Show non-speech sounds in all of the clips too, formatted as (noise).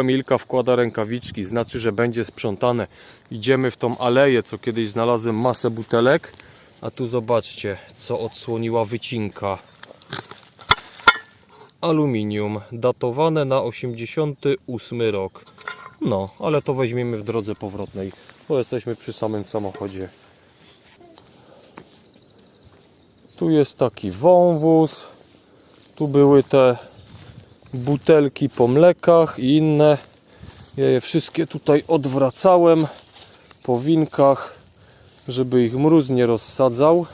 Emilka wkłada rękawiczki, znaczy, że będzie sprzątane. Idziemy w tą aleję, co kiedyś znalazłem masę butelek. A tu zobaczcie, co odsłoniła wycinka. Aluminium, datowane na 88 rok. No, ale to weźmiemy w drodze powrotnej, bo jesteśmy przy samym samochodzie. Tu jest taki wąwóz. Tu były te butelki po mlekach i inne. Ja je wszystkie tutaj odwracałem po winkach, żeby ich mróz nie rozsadzał.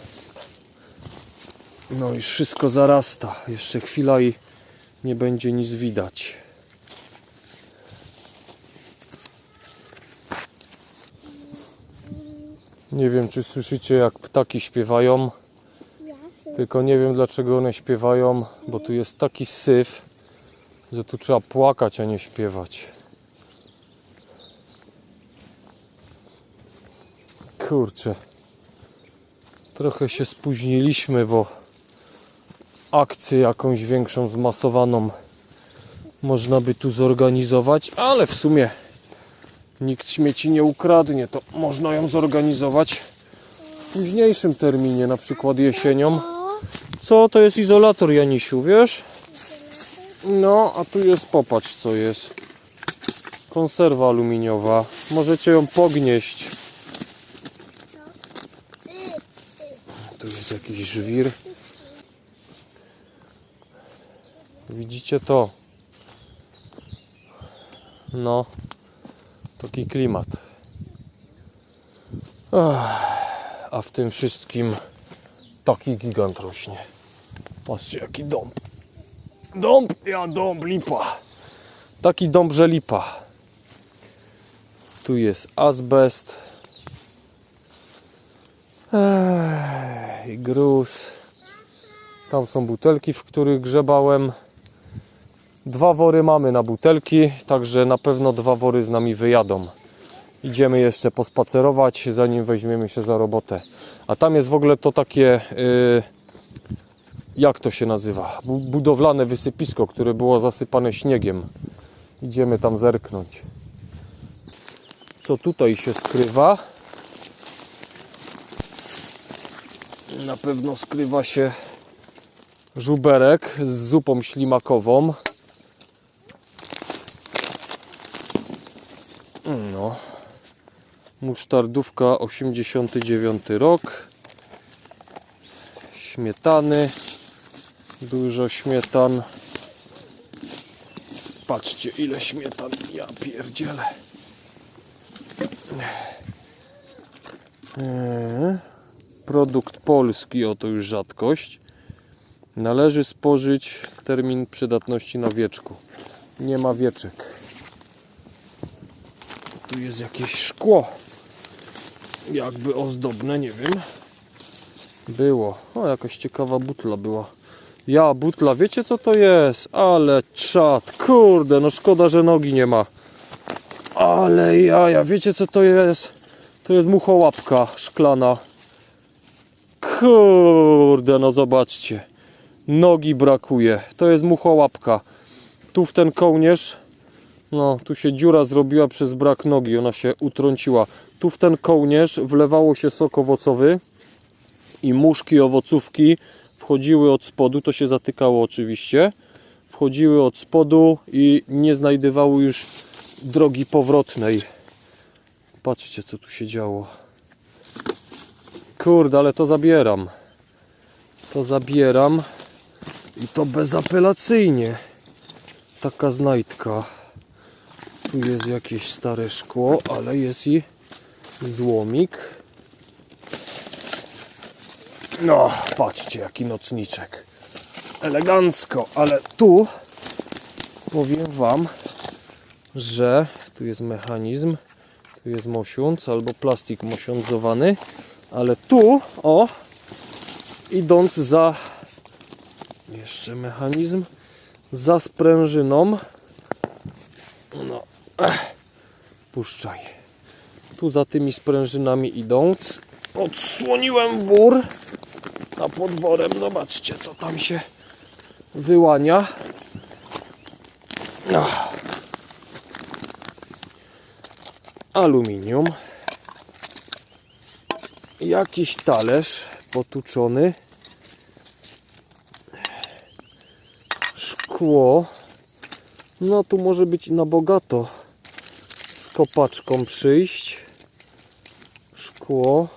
No i wszystko zarasta. Jeszcze chwila i nie będzie nic widać. Nie wiem, czy słyszycie, jak ptaki śpiewają. Tylko nie wiem, dlaczego one śpiewają, bo tu jest taki syf, że tu trzeba płakać, a nie śpiewać. Kurczę. Trochę się spóźniliśmy, bo akcję jakąś większą, zmasowaną można by tu zorganizować, ale w sumie nikt śmieci nie ukradnie, to można ją zorganizować w późniejszym terminie, na przykład jesienią. Co to jest izolator, Janisiu, wiesz? No, a tu jest, popatrz co jest. Konserwa aluminiowa. Możecie ją pognieść. Tu jest jakiś żwir. Widzicie to? No, taki klimat. A w tym wszystkim taki gigant rośnie. Patrzcie, jaki dąb. Dąb, ja dąb, lipa. Taki dąb, że lipa. Tu jest azbest. I gruz. Tam są butelki, w których grzebałem. Dwa wory mamy na butelki, także na pewno dwa wory z nami wyjadą. Idziemy jeszcze pospacerować, zanim weźmiemy się za robotę. A tam jest w ogóle to takie, yy, jak to się nazywa? Bu- Budowlane wysypisko, które było zasypane śniegiem. Idziemy tam zerknąć. Co tutaj się skrywa? Na pewno skrywa się żuberek z zupą ślimakową. No. Musztardówka 89 rok. Śmietany. Dużo śmietan. Patrzcie ile śmietan. Ja pierdzielę. Eee, Produkt polski, oto już rzadkość. Należy spożyć termin przydatności na wieczku. Nie ma wieczek. Tu jest jakieś szkło. Jakby ozdobne, nie wiem. Było. O, jakaś ciekawa butla była. Ja, butla, wiecie co to jest? Ale czad, kurde, no szkoda, że nogi nie ma. Ale jaja, wiecie co to jest? To jest muchołapka szklana. Kurde, no zobaczcie. Nogi brakuje. To jest muchołapka. Tu w ten kołnierz no, tu się dziura zrobiła przez brak nogi, ona się utrąciła. Tu w ten kołnierz wlewało się sok owocowy i muszki owocówki wchodziły od spodu, to się zatykało oczywiście. Wchodziły od spodu i nie znajdywały już drogi powrotnej. Patrzcie, co tu się działo. Kurde, ale to zabieram. To zabieram i to bezapelacyjnie. Taka znajdka. Tu jest jakieś stare szkło, ale jest i złomik. No, patrzcie, jaki nocniczek. Elegancko, ale tu powiem Wam, że tu jest mechanizm, tu jest mosiąc albo plastik mosiądzowany, ale tu, o, idąc za jeszcze mechanizm, za sprężyną, no, ech, puszczaj. Tu za tymi sprężynami idąc, odsłoniłem wór, a pod worem zobaczcie, co tam się wyłania. Aluminium, jakiś talerz potuczony, szkło. No tu może być na bogato z kopaczką przyjść. Szkło.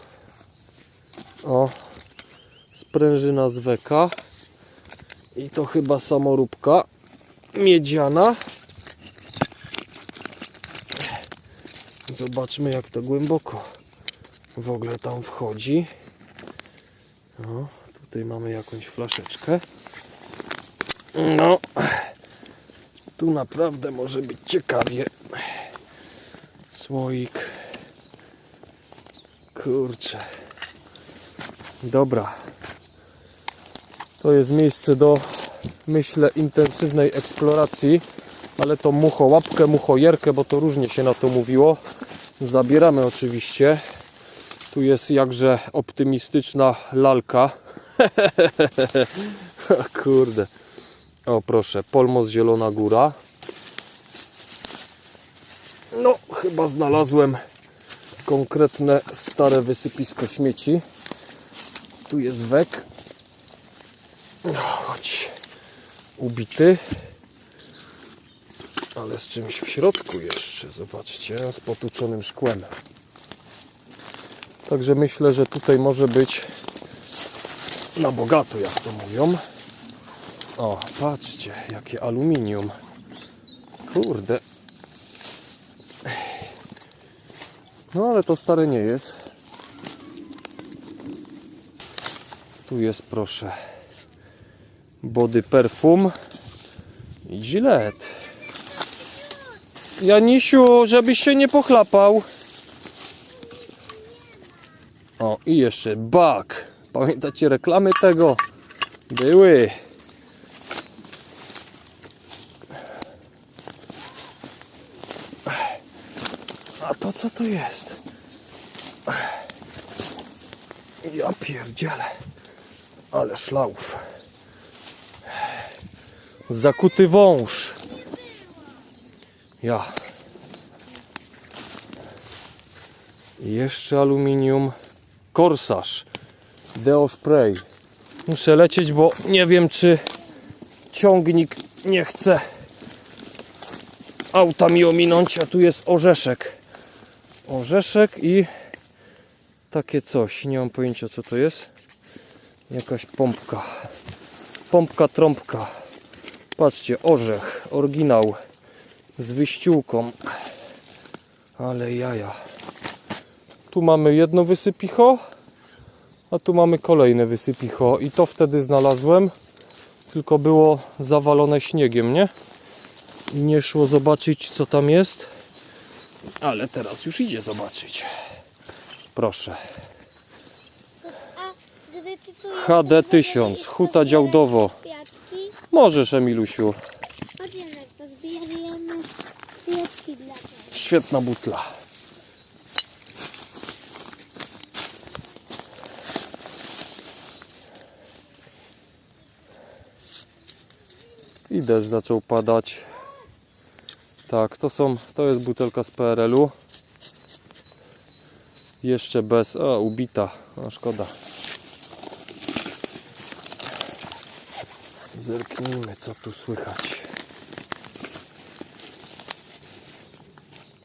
O, sprężyna z weka. I to chyba samoróbka miedziana. Zobaczmy jak to głęboko w ogóle tam wchodzi. O, tutaj mamy jakąś flaszeczkę. No, tu naprawdę może być ciekawie. Słoik. Kurczę. Dobra. To jest miejsce do, myślę, intensywnej eksploracji. Ale to muchołapkę, muchojerkę, bo to różnie się na to mówiło. Zabieramy oczywiście. Tu jest jakże optymistyczna lalka. (laughs) Kurde. O proszę, Polmos Zielona Góra. No, chyba znalazłem konkretne stare wysypisko śmieci. Tu jest wek. No, chodź. Ubity. Ale z czymś w środku jeszcze, zobaczcie, z potłuczonym szkłem. Także myślę, że tutaj może być na bogato, jak to mówią. O, patrzcie, jakie aluminium. Kurde. No ale to stare nie jest. Tu jest, proszę, body perfum i Gillette. Janisiu, żebyś się nie pochlapał. O, i jeszcze bak. Pamiętacie reklamy tego? Były. A to co to jest? Ja pierdzielę. Ale szlauf. Zakuty wąż. Ja. I jeszcze aluminium. Korsarz. Deo Spray. Muszę lecieć, bo nie wiem, czy ciągnik nie chce auta mi ominąć, a tu jest orzeszek. Orzeszek i takie coś. Nie mam pojęcia, co to jest. Jakaś pompka. Pompka, trąbka. Patrzcie, orzech, oryginał z wyściółką. Ale jaja. Tu mamy jedno wysypicho, a tu mamy kolejne wysypicho. I to wtedy znalazłem, tylko było zawalone śniegiem, nie? I nie szło zobaczyć, co tam jest. Ale teraz już idzie zobaczyć. Proszę. A gdy ty tu HD jesteś, 1000, to huta zbierać działdowo. Możesz, Emilusiu. Chodźmy, pozbierajemy kwiatki dla ciebie. Świetna butla. I deszcz zaczął padać. Tak, to są, to jest butelka z PRL-u. Jeszcze bez, o, ubita, no szkoda. Zerknijmy, co tu słychać.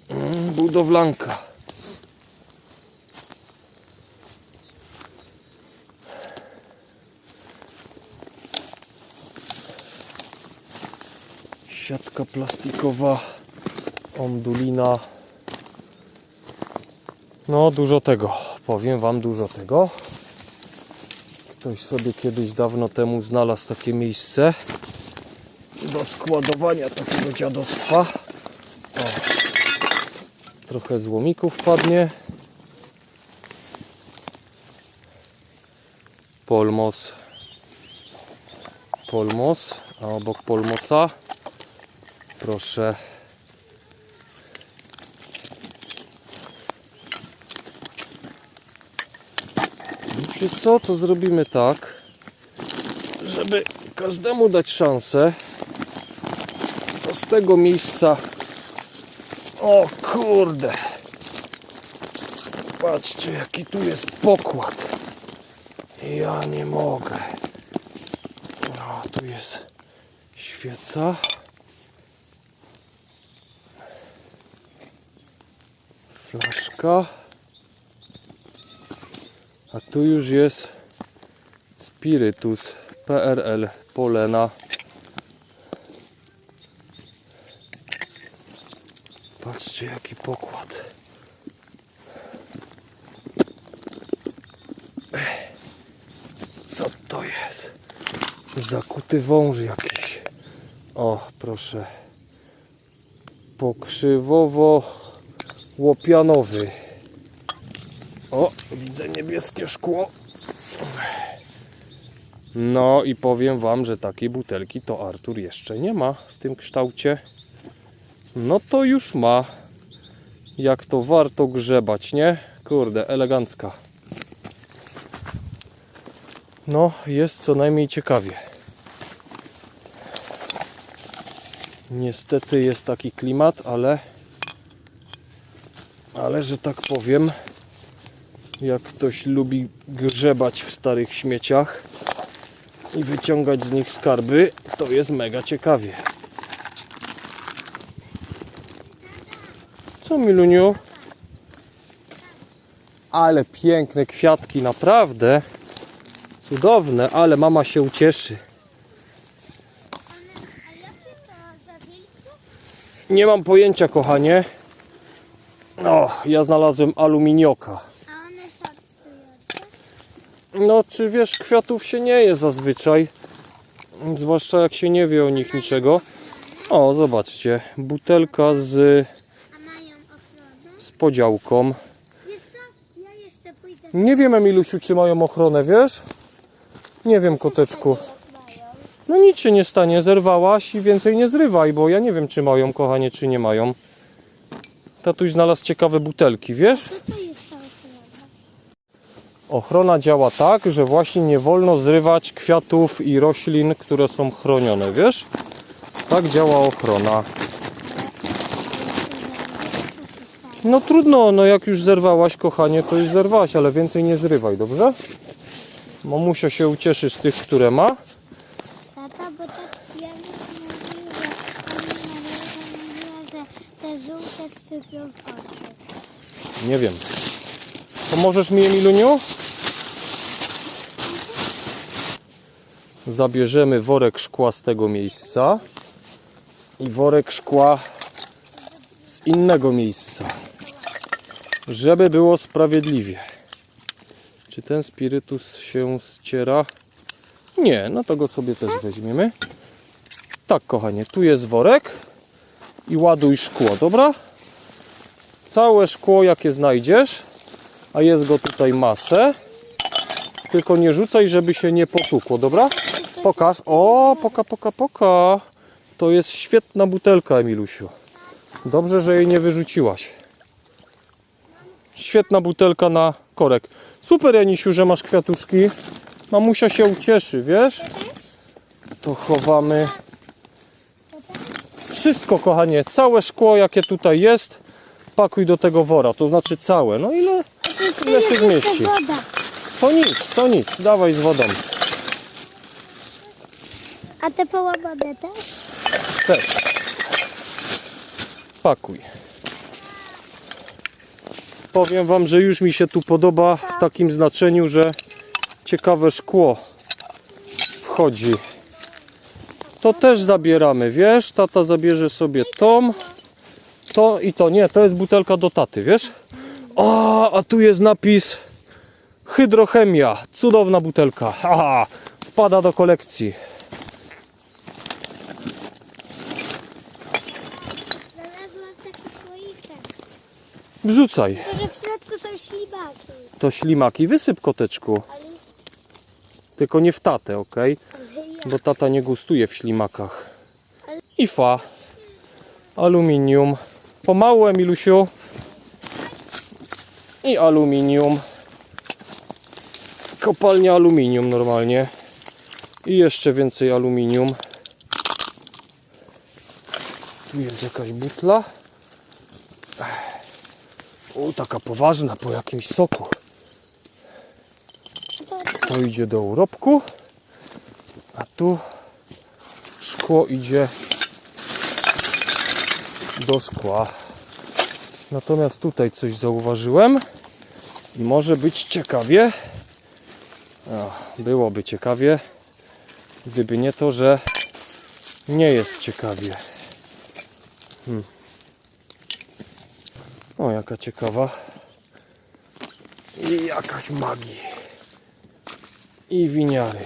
Mm, budowlanka. Siatka plastikowa, ondulina. No, dużo tego. Powiem Wam dużo tego. Ktoś sobie kiedyś dawno temu znalazł takie miejsce do składowania takiego dziadostwa. Trochę złomików padnie. Polmos. Polmos. A obok polmosa proszę Wiecie co? To zrobimy tak, żeby każdemu dać szansę. To z tego miejsca o kurde. Patrzcie, jaki tu jest pokład. Ja nie mogę. No, tu jest świeca. Flaszka. Tu już jest spirytus PRL Polena. Patrzcie jaki pokład. Co to jest? Zakuty wąż jakiś. O, proszę. Pokrzywowo łopianowy. O, widzę niebieskie szkło. No i powiem Wam, że takiej butelki to Artur jeszcze nie ma w tym kształcie. No to już ma. Jak to warto grzebać, nie? Kurde, elegancka. No, jest co najmniej ciekawie. Niestety jest taki klimat, ale ale że tak powiem, jak ktoś lubi grzebać w starych śmieciach i wyciągać z nich skarby, to jest mega ciekawie. Co Miluniu? Ale piękne kwiatki, naprawdę. Cudowne, ale mama się ucieszy. Nie mam pojęcia, kochanie. O, ja znalazłem aluminioka. A one są trujące? No, czy wiesz, kwiatów się nie je zazwyczaj. Zwłaszcza jak się nie wie o nich niczego. O, zobaczcie, butelka z, z podziałką. Nie wiem, Emilusiu, czy mają ochronę, wiesz? Nie wiem, koteczku. No nic się nie stanie, zerwałaś i więcej nie zrywaj, bo ja nie wiem, czy mają, kochanie, czy nie mają. Tatuś znalazł ciekawe butelki, wiesz? To co jest ta ochrona? Ochrona działa tak, że właśnie nie wolno zrywać kwiatów i roślin, które są chronione, wiesz? Tak działa ochrona. No trudno, no jak już zerwałaś, kochanie, to już zerwałaś, ale więcej nie zrywaj, dobrze? Mamusia się ucieszy z tych, które ma. Tata, bo tak ja mówiła, że te żółte sypią w oczy. Nie wiem. Pomożesz mi, Emiluniu? Zabierzemy worek szkła z tego miejsca i worek szkła z innego miejsca, żeby było sprawiedliwie. Czy ten spirytus się ściera? Nie, no to go sobie też weźmiemy. Tak, kochanie, tu jest worek i ładuj szkło, dobra? Całe szkło, jakie znajdziesz, a jest go tutaj masę. Tylko nie rzucaj, żeby się nie potłukło, dobra? Pokaż. O, poka, poka, poka. To jest świetna butelka, Emilusiu. Dobrze, że jej nie wyrzuciłaś. Świetna butelka na korek. Super, Janisiu, że masz kwiatuszki. Mamusia się ucieszy, wiesz? To chowamy. Wszystko, kochanie, całe szkło, jakie tutaj jest, pakuj do tego wora, to znaczy całe. No ile, ile się zmieści? woda. To nic, to nic, dawaj z wodą. A te połamane też? Też. Pakuj. Powiem Wam, że już mi się tu podoba w takim znaczeniu, że ciekawe szkło wchodzi. To też zabieramy, wiesz? Tata zabierze sobie tą, to i to. Nie, to jest butelka do taty, wiesz? O, a tu jest napis Hydrochemia. Cudowna butelka. (laughs) Haha, wpada do kolekcji. Znalazłam taki słoiczek. Wrzucaj. To, że w środku są ślimaki. To ślimaki wysyp koteczku. Tylko nie w tatę, ok? Bo tata nie gustuje w ślimakach. I fa. Aluminium. Pomału, Emilusiu. I aluminium. Kopalnia aluminium normalnie. I jeszcze więcej aluminium. Tu jest jakaś butla. O, taka poważna po jakimś soku. To, idzie do urobku, a tu szkło idzie do szkła. Natomiast tutaj coś zauważyłem i może być ciekawie. Byłoby ciekawie, gdyby nie to, że nie jest ciekawie. Hmm. O, jaka ciekawa. I jakaś magii i winiary.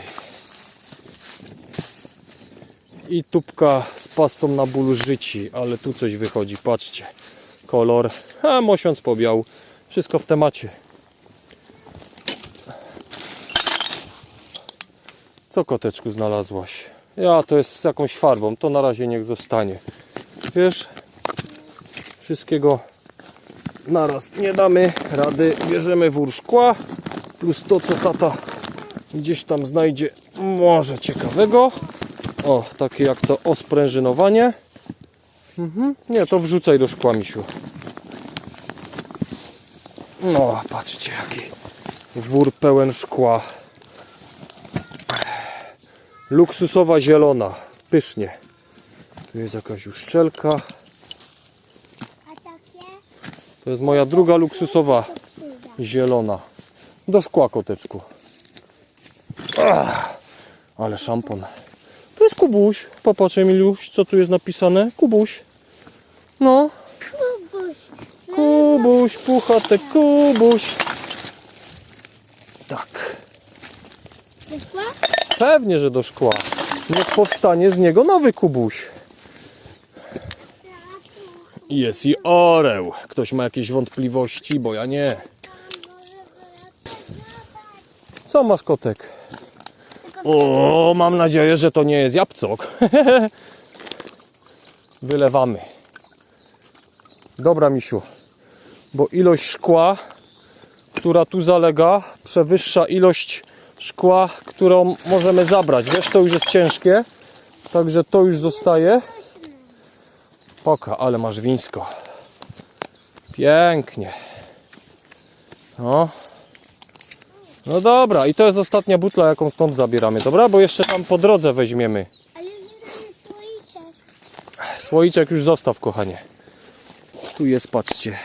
I tubka z pastą na ból życi, ale tu coś wychodzi, patrzcie. Kolor, a mosiąc pobiał. Wszystko w temacie. Co koteczku znalazłaś? Ja to jest z jakąś farbą, to na razie niech zostanie. Wiesz, wszystkiego naraz nie damy rady. Bierzemy wór szkła plus to, co tata gdzieś tam znajdzie może ciekawego. O, takie jak to osprężynowanie. Mhm. Nie, to wrzucaj do szkła, misiu. No, patrzcie, jaki wór pełen szkła. Luksusowa zielona. Pysznie. Tu jest jakaś uszczelka. To jest moja druga luksusowa zielona. Do szkła, koteczku. Ach, ale szampon. To jest Kubuś. Popatrz, Emiluś, co tu jest napisane. Kubuś. No, Kubuś. Kubuś, puchatek, Kubuś. Tak. Wyszła? Pewnie, że do szkła. Niech powstanie z niego nowy Kubuś. Jest i oreł. Ktoś ma jakieś wątpliwości, bo ja nie. Co masz, kotek? O, mam nadzieję, że to nie jest jabłcok. (laughs) Wylewamy. Dobra, misiu. Bo ilość szkła, która tu zalega, przewyższa ilość szkła, którą możemy zabrać. Wiesz, to już jest ciężkie. Także to już zostaje. Poka, ale masz wińsko. Pięknie. No. No dobra, i to jest ostatnia butla, jaką stąd zabieramy, dobra? Bo jeszcze tam po drodze weźmiemy. Ale słoiczek. Słoiczek już zostaw, kochanie. Tu jest, patrzcie.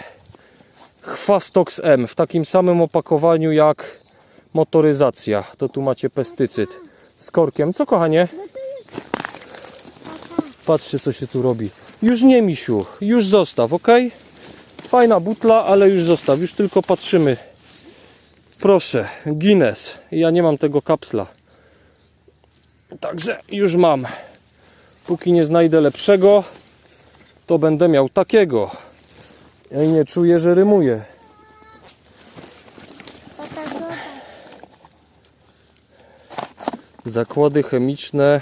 Chwastox M w takim samym opakowaniu jak motoryzacja. To tu macie pestycyd z korkiem. Co, kochanie? Patrzcie, co się tu robi. Już nie, misiu. Już zostaw, ok? Fajna butla, ale już zostaw. Już tylko patrzymy. Proszę, Guinness. Ja nie mam tego kapsla. Także już mam. Póki nie znajdę lepszego, to będę miał takiego. Ja nie czuję, że rymuję. tata, zobacz. Zakłady chemiczne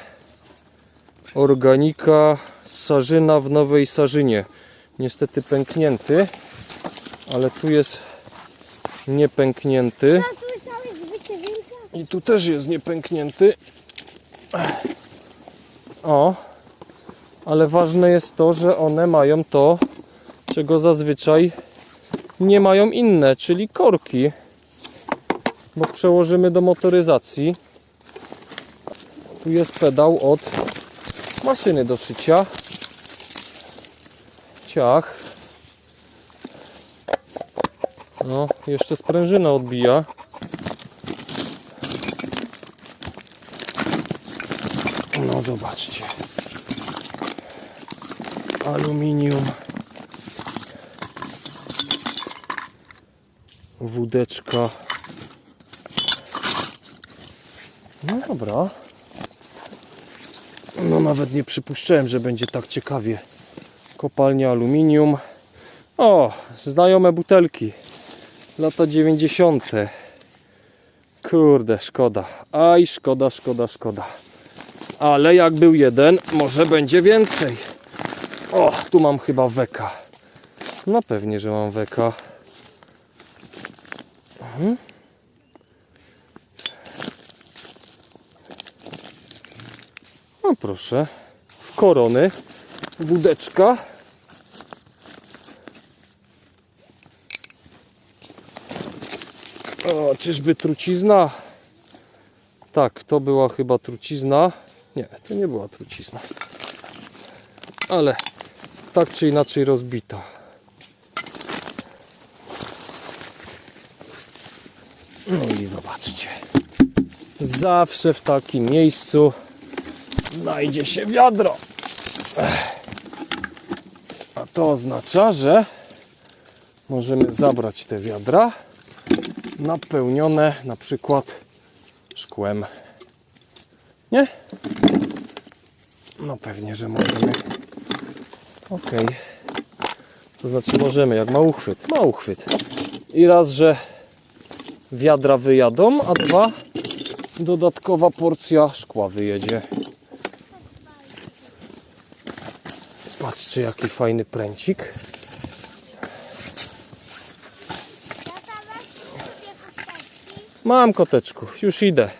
Organika Sarzyna w Nowej Sarzynie. Niestety pęknięty, ale tu jest niepęknięty. I tu też jest niepęknięty. O, ale ważne jest to, że one mają to, czego zazwyczaj nie mają inne, czyli korki. Bo przełożymy do motoryzacji. Tu jest pedał od maszyny do szycia. Ciach. No, jeszcze sprężyna odbija. No zobaczcie. Aluminium. Wódeczka. No dobra. No nawet nie przypuszczałem, że będzie tak ciekawie. Kopalnia aluminium. O, znajome butelki. Lata 90. Kurde, szkoda. Aj, szkoda, szkoda, szkoda. Ale jak był jeden, może będzie więcej. O, tu mam chyba weka. No pewnie, że mam weka. Mhm. Proszę. W korony. Wódeczka. O, czyżby trucizna? Tak, to była chyba trucizna. Nie, to nie była trucizna. Ale tak czy inaczej rozbita. No i zobaczcie. Zawsze w takim miejscu znajdzie się wiadro. A to oznacza, że możemy zabrać te wiadra napełnione na przykład szkłem. Nie? No pewnie, że możemy. Ok. To znaczy możemy, jak ma uchwyt. Ma uchwyt. I raz, że wiadra wyjadą, a dwa, dodatkowa porcja szkła wyjedzie. Patrzcie, jaki fajny pręcik. Mam koteczku, już idę.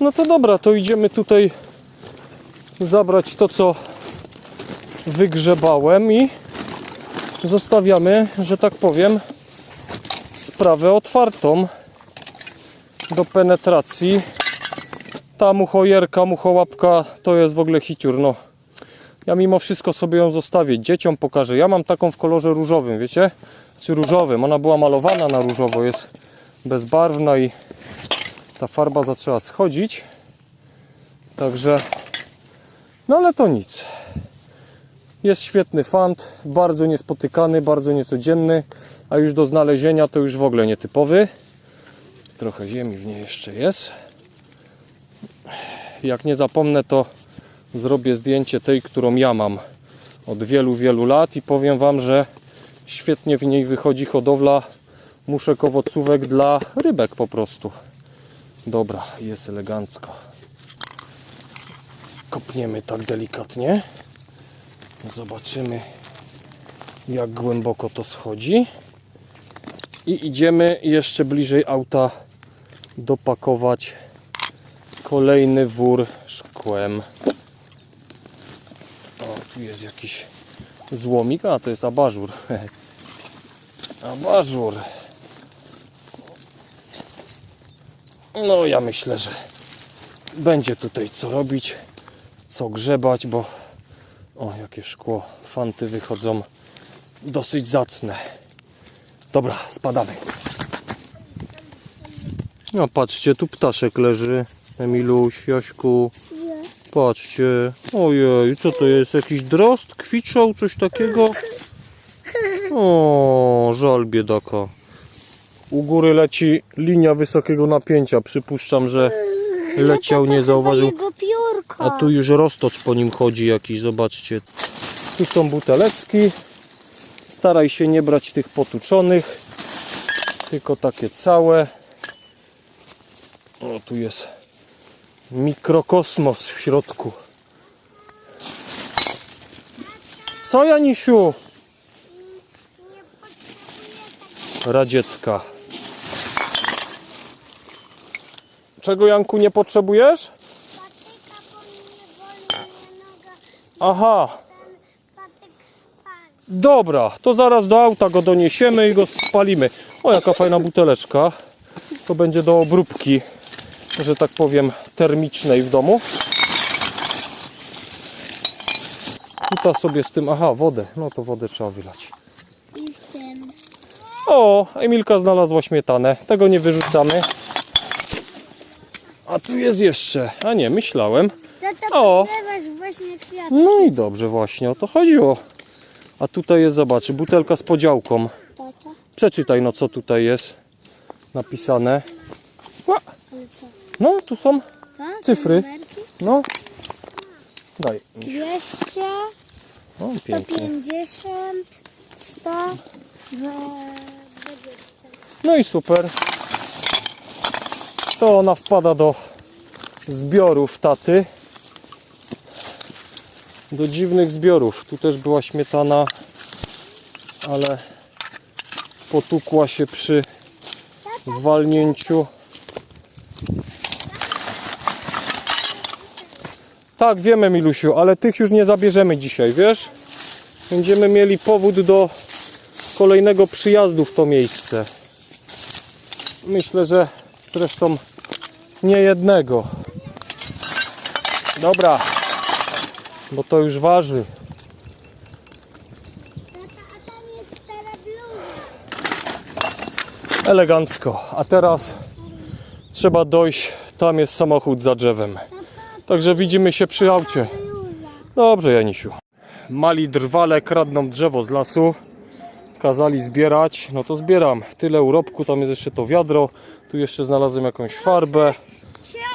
No to dobra, to idziemy tutaj zabrać to, co wygrzebałem i zostawiamy, że tak powiem, sprawę otwartą do penetracji. Ta muchojerka, muchołapka to jest w ogóle hiciur, no. Ja mimo wszystko sobie ją zostawię, dzieciom pokażę. Ja mam taką w kolorze różowym, wiecie? Czy różowym. Ona była malowana na różowo, jest bezbarwna i ta farba zaczęła schodzić. Także, no ale to nic. Jest świetny fant, bardzo niespotykany, bardzo niecodzienny, a już do znalezienia to już w ogóle nietypowy. Trochę ziemi w niej jeszcze jest. Jak nie zapomnę, to zrobię zdjęcie tej, którą ja mam od wielu, wielu lat i powiem Wam, że świetnie w niej wychodzi hodowla muszek owocówek dla rybek po prostu. Dobra, jest elegancko. Kopniemy tak delikatnie. Zobaczymy, jak głęboko to schodzi. I idziemy jeszcze bliżej auta dopakować kolejny wór szkłem. O, tu jest jakiś złomik, a to jest abażur. (laughs) abażur. No ja myślę, że będzie tutaj co robić, co grzebać, bo o jakie szkło, fanty wychodzą dosyć zacne. Dobra, spadamy. No patrzcie, tu ptaszek leży. Emiluś, Jaśku, patrzcie. Ojej, co to jest? Jakiś drost? Kwiczał? Coś takiego? O, żal biedaka. U góry leci linia wysokiego napięcia. Przypuszczam, że leciał, nie zauważył. A tu już roztocz po nim chodzi jakiś, zobaczcie. Tu są buteleczki. Staraj się nie brać tych potuczonych, tylko takie całe. O, tu jest mikrokosmos w środku. Co, Janisiu? Radziecka. Czego, Janku, nie potrzebujesz? Aha. Dobra, to zaraz do auta go doniesiemy i go spalimy. O, jaka fajna buteleczka. To będzie do obróbki, że tak powiem, termicznej w domu. Tutaj sobie z tym, aha, wodę. No to wodę trzeba wylać. O, Emilka znalazła śmietanę. Tego nie wyrzucamy. A tu jest jeszcze. A nie, myślałem. O. No i dobrze, właśnie o to chodziło. A tutaj jest, zobacz, butelka z podziałką. Przeczytaj no co tutaj jest napisane. No, tu są, Cyfry. Numerki? no. Daj. 200, O, pięknie. 150, 100, 20. No i super. To ona wpada do zbiorów taty. Do dziwnych zbiorów. Tu też była śmietana, ale potukła się przy walnięciu. Tak, wiemy Milusiu, ale tych już nie zabierzemy dzisiaj, wiesz? Będziemy mieli powód do kolejnego przyjazdu w to miejsce. Myślę, że zresztą nie jednego. Dobra, bo to już waży. Elegancko. A teraz trzeba dojść. Tam jest samochód za drzewem. Także widzimy się przy aucie. Dobrze, Janisiu. Mali drwale kradną drzewo z lasu. Kazali zbierać. No to zbieram. Tyle urobku. Tam jest jeszcze to wiadro. Tu jeszcze znalazłem jakąś farbę.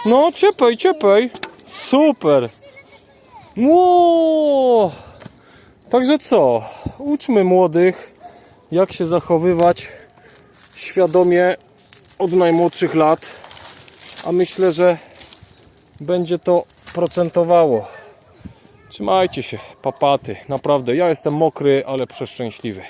No, ciepaj, ciepaj. Super. Ło! Także co? Uczmy młodych, jak się zachowywać świadomie od najmłodszych lat. A myślę, że będzie to procentowało. Trzymajcie się, papaty. Naprawdę, ja jestem mokry, ale przeszczęśliwy.